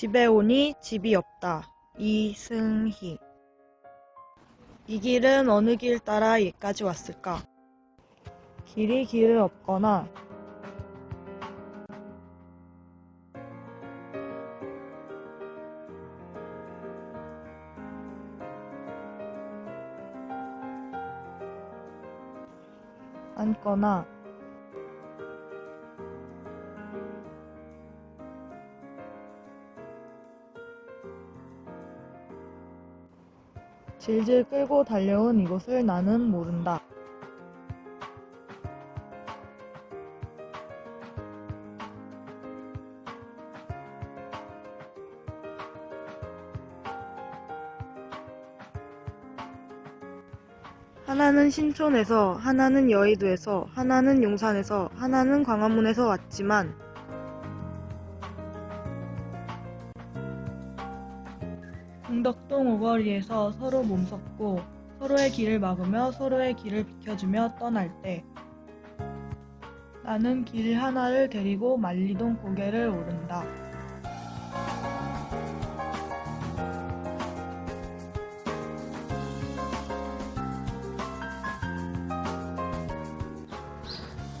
집에 오니 집이 없다. 이승희. 이 길은 어느 길 따라 여기까지 왔을까? 길이 길을 없거나 앉거나 질질 끌고 달려온 이곳을 나는 모른다. 하나는 신촌에서, 하나는 여의도에서, 하나는 용산에서, 하나는 광화문에서 왔지만 공덕동 오거리에서 서로 몸섰고 서로의 길을 막으며 서로의 길을 비켜주며 떠날 때 나는 길 하나를 데리고 만리동 고개를 오른다.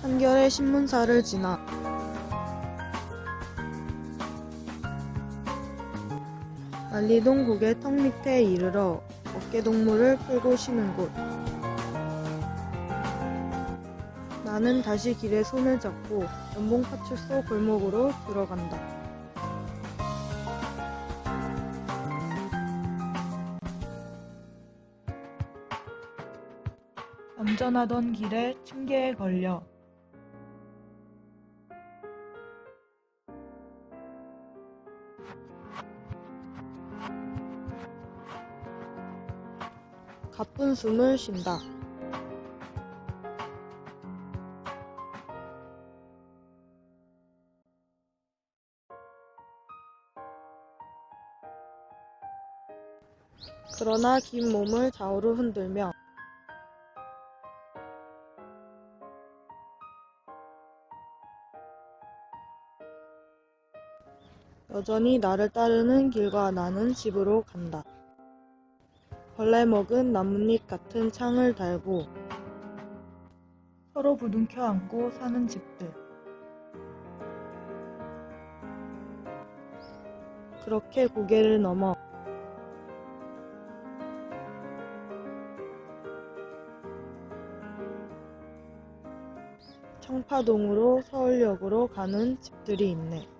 한결의 신문사를 지나 만리동 고개 턱 밑에 이르러 어깨동무를 풀고 쉬는 곳. 나는 다시 길에 손을 잡고 연봉파출소 골목으로 들어간다. 얌전하던 길에 층계에 걸려 가쁜 숨을 쉰다. 그러나 긴 몸을 좌우로 흔들며 여전히 나를 따르는 길과 나는 집으로 간다. 벌레 먹은 나뭇잎 같은 창을 달고 서로 부둥켜 안고 사는 집들. 그렇게 고개를 넘어 청파동으로 서울역으로 가는 집들이 있네.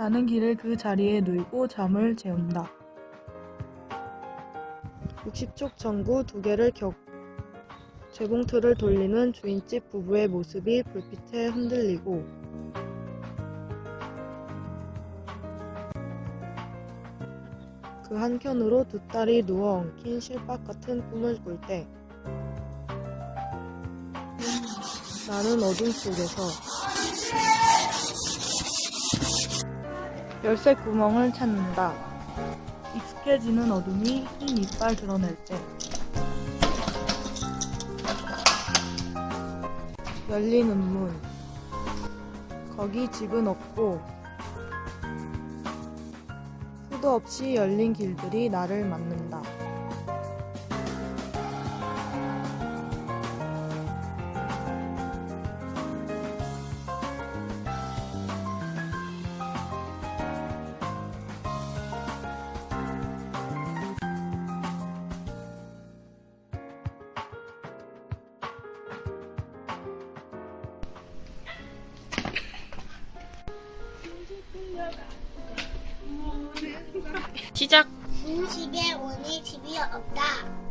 나는 길을 그 자리에 누이고 잠을 재운다. 60쪽 전구 두 개를 겹 재봉틀을 돌리는 주인집 부부의 모습이 불빛에 흔들리고 그 한켠으로 두 딸이 누워 엉킨 실밥 같은 꿈을 꿀 때 나는 어둠 속에서 열쇠 구멍을 찾는다. 익숙해지는 어둠이 흰 이빨 드러낼 때. 열리는 문. 거기 집은 없고, 수도 없이 열린 길들이 나를 맞는다. 시작. 집에 오니 집이 없다.